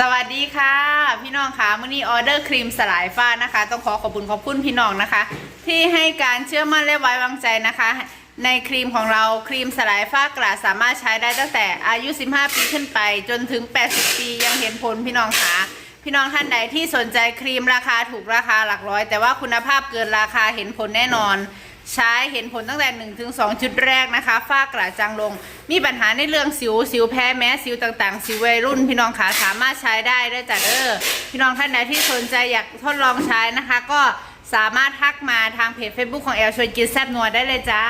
สวัสดีค่ะ พี่น้องคะมื่อนี้ออเดอร์ครีมสลายฝ้านะคะ ต้องขอขอบคุณขอบคุณพี่น้องนะคะ ที่ให้การเชื่อมั่นและไว้วางใจนะคะ ในครีมของเราครีมสลายฝ้ากระสามารถใช้ได้ตั้งแต่อายุ 15 ปีขึ้นไป จนถึง 80 ปียังเห็นผลพี่น้องคะพี่น้องท่านใดที่สนใจครีมราคาถูกราคาหลักร้อย แต่ว่าคุณภาพเกินราคาเห็นผลแน่นอน ใช้เห็นผลตั้งแต่1ถึง2จุดแรกนะคะฝ้ากระจางลง มีปัญหาในเรื่องสิวสิวแพ้แม้สิวต่างๆ สิววัยรุ่น พี่น้องขาสามารถใช้ได้ได้จัดเออพี่น้องท่านใดที่สนใจอยากทดลองใช้นะคะ ก็สามารถทักมาทางเพจ Facebook ของแอลชวนกินแซบนัวได้เลยจ้า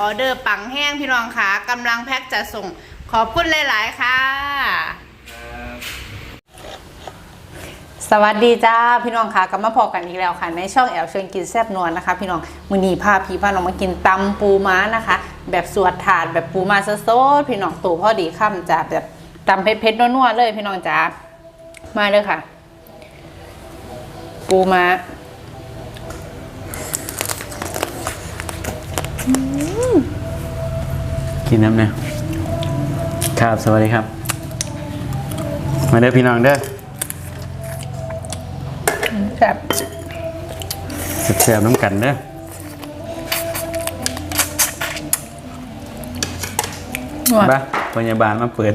ออเดอร์ปังแห้งพี่น้องขากำลังแพ็คจะส่งขอบคุณหลาย ๆ ค่ะ สวัสดีจ้าพี่น้องค่ะกลับมาพอกันอีกแล้วค่ะ ในช่องแอลเชิญกินแซบนวลนะคะ พี่น้องมือนีพาพี่พาน้องมากินตำปูม้านะคะ แบบสวดถาดแบบปูม้าสดพี่น้องตู่พ่อดีค่ำจ้าแบบตำเผ็ดๆนัวๆเลย พี่น้องจ้ามาเลยค่ะ ปูม้ากินน้ำเนี่ยครับสวัสดีครับ มาเด้อพี่น้องเด้อ แบบเสียบๆน้ำกันเด้อนัวบ้าพยาบาลมาเปิด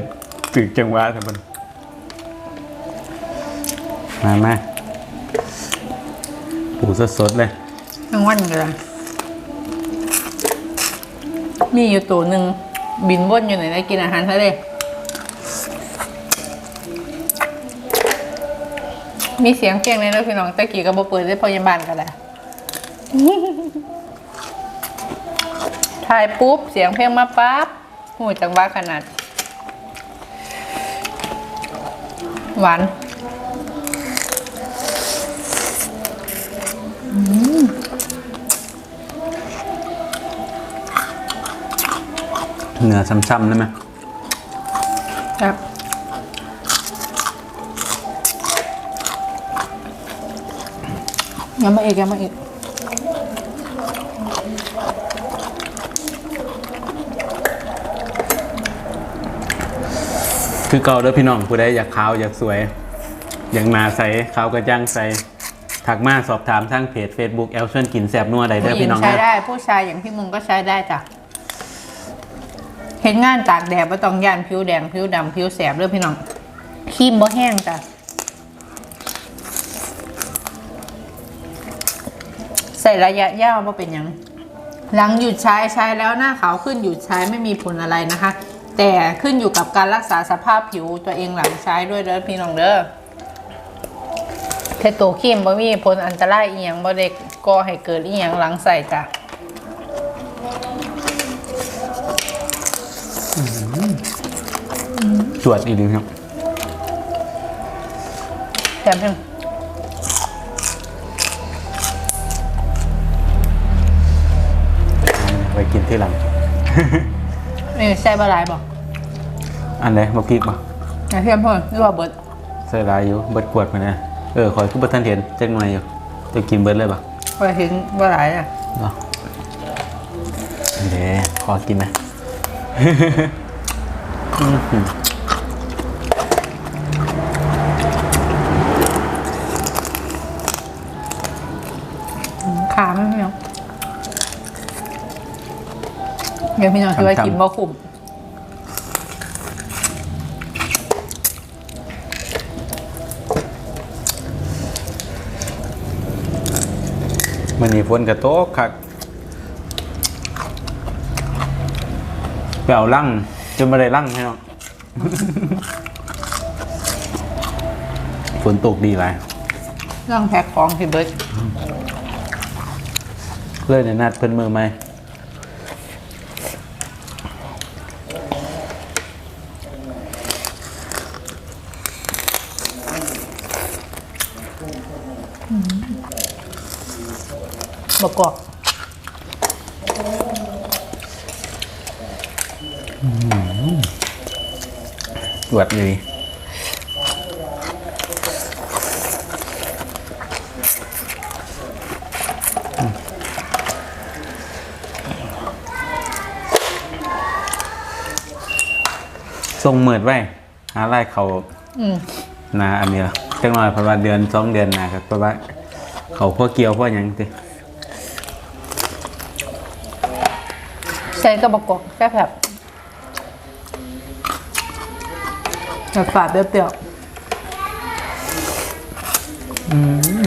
ตึกจังหวะครับมันมามาปูสดๆเลย ทั้งวันเลยมีอยู่ตัวหนึ่งบินวนอยู่ไหนได้กินอาหารทะเล มีเสียงเพลงในรถพี่น้องตะกี้ก็บอเปิดได้พยาบาลกันแหละถ่ายปุ๊บ เสียงเพลงมาปั๊บหูจังว่าขนาด หวานเนื้อช้ำๆได้ไหมครับ ยังมาอีกยังมาอีกคือเก่าเด้อพี่น้องผู้ใดอยากขาวอยากสวย อยากหนาใสขาวกระจ่างใสถักมาสอบถามทางเพจ Facebook แอลชวนกินแสบนัวใดเด้อผู้หญิพี่งน้องใช้เด้อได้ผู้ชายอย่างพี่มุงก็ใช้ได้จ้ะเห็นงานตากแดดไม่ต้องย่านผิวแดงผิวดำผิวแสบเด้อพี่น้องครีมบ่แห้งจ้ะ ใส่ระยะยาวว่าเป็นหยัง หลังหยุดใช้ใช้แล้วหน้าขาวขึ้นหยุดใช้ไม่มีผลอะไรนะคะ แต่ขึ้นอยู่กับการรักษาสภาพผิวตัวเองหลังใช้ด้วยเด้อพี่น้องเด้อเทตัวครีมบ่มีผลอันตรายอีหยังบ่ได้ก่อให้เกิดอีหยังหลังใส่จ้ะจวดอีกหนึงครับแถมเพิ่ม ไว้กินที่หลัง นี่ใส่บะหลายบอกอันไหนมาพริกบ่นะเพิ่มเพิ่มหรือว่าเบิดใส่หลายอยู่เบิดกวดมาเนี่ยเออขอยคือบ่ทันเห็นจักหน่อยอยู่จะกินเบิดเลยบ่พอเห็นบะหลายอะเนาะเด้ขอกินนะอื้อหือขาไม่พี่น้อง เดี๋ยวพี่น้องคิดว่ากินบ่คุ้มมันนี่ฝนกระโตกคักไปเอาลั่งจนมาได้ลั่งให้น้องฝนตกดีหลายเรื่องแพ็คของพี่เบิร์ดเลยในนัดเพิ่นมือไหม บกอกตรวจเลยทรงเหมือดไว้หาไล่เขาอืมนาอันนี้ละจังหน่อยเพราะว่าเดือนสองเดือนหนะครับเพราะว่าเขาพวกเกี่ยวพวกหยังติ ใช้กระบอกกแค่แบบแบบฝาดเปรี้ยวๆ อืม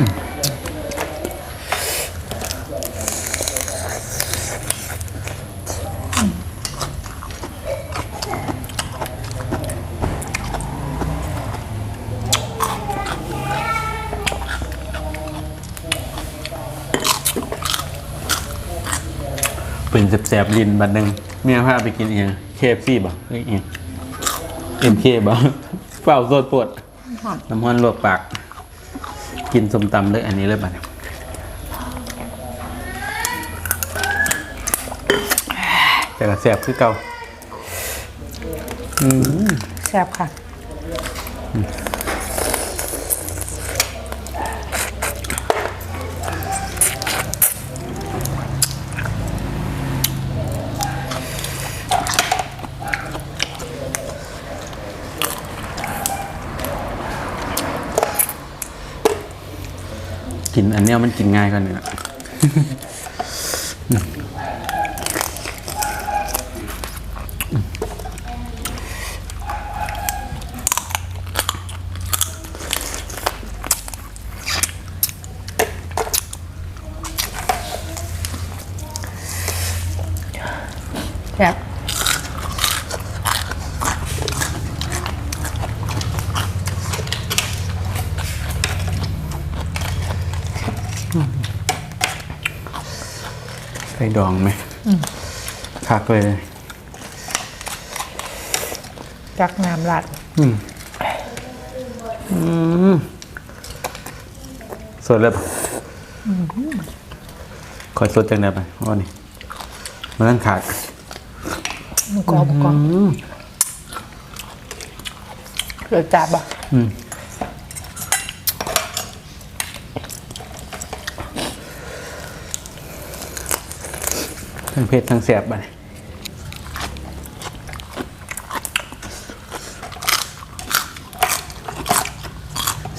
แสบๆลินบัดหนึงเมียพาไปกินเองเคฟซี่บ่เอ้ยเองเอ็มเคบ่เฝ้าโซดปวดหอมน้ำมันลวกปาก กินส้มตำเลยอันนี้เลยบัดนี้แต่ก็แสบคือเก่าอืมแซ่บค่ะ กินอันเนี้ยมันกินง่ายกว่าเนี้ละแซ่บ ข่ดองไหมคักเลยจักน้ำรัดอืมอืมสดเลยปะคอยสดจังได้ปะว่านี่มันนั่นขาดมันกรอบกรอบอืมเกิดจับอะ อืม ทั้งเผ็ดทั้งแสบไป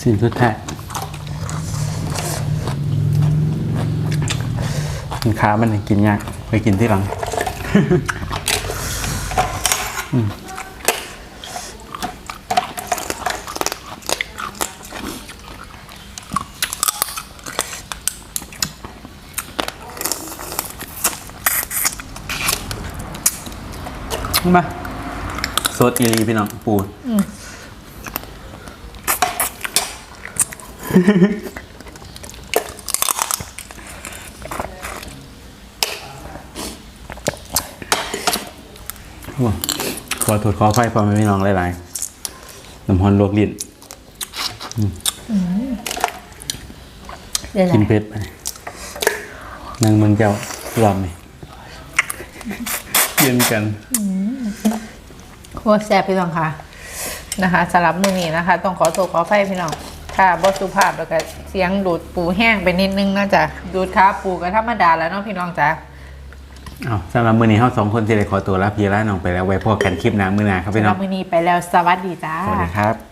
สิ่งสุดท้ายกินขามันเนี่ยกินยากไปกินที่หลังมา โซดอีรีพี่น้องปูว้าขอโทษขอไฟพอไม่พี่น้องหลายๆน้ำฮอนลวกลิ้นได้ไรกินเผ็ดไปนางเมืองเจ้ารอบนี่เย็นกัน โคตรแซ่บพี่น้องค่ะนะคะสำหรับมื้อนี้นะคะ ต้องขอตัวขอไฟพี่น้องค่ะบสุภาพแล้วก็เสียงดูดปูแห้งไปนิดนึงน่าจะดูดขาปูก็ธรรมดาแล้วเนาะพี่น้องจ้าอ้าวสำหรับมื้อนี้เฮาสองคนสิได้ขอตัวลาพี่ลาน้องไปแล้วไว้พบกันคลิปหน้ามื้อหน้าครับพี่น้สำหอรังบมื้อนี้ไปแล้วสวัสดีจ้าสวัสดีครับ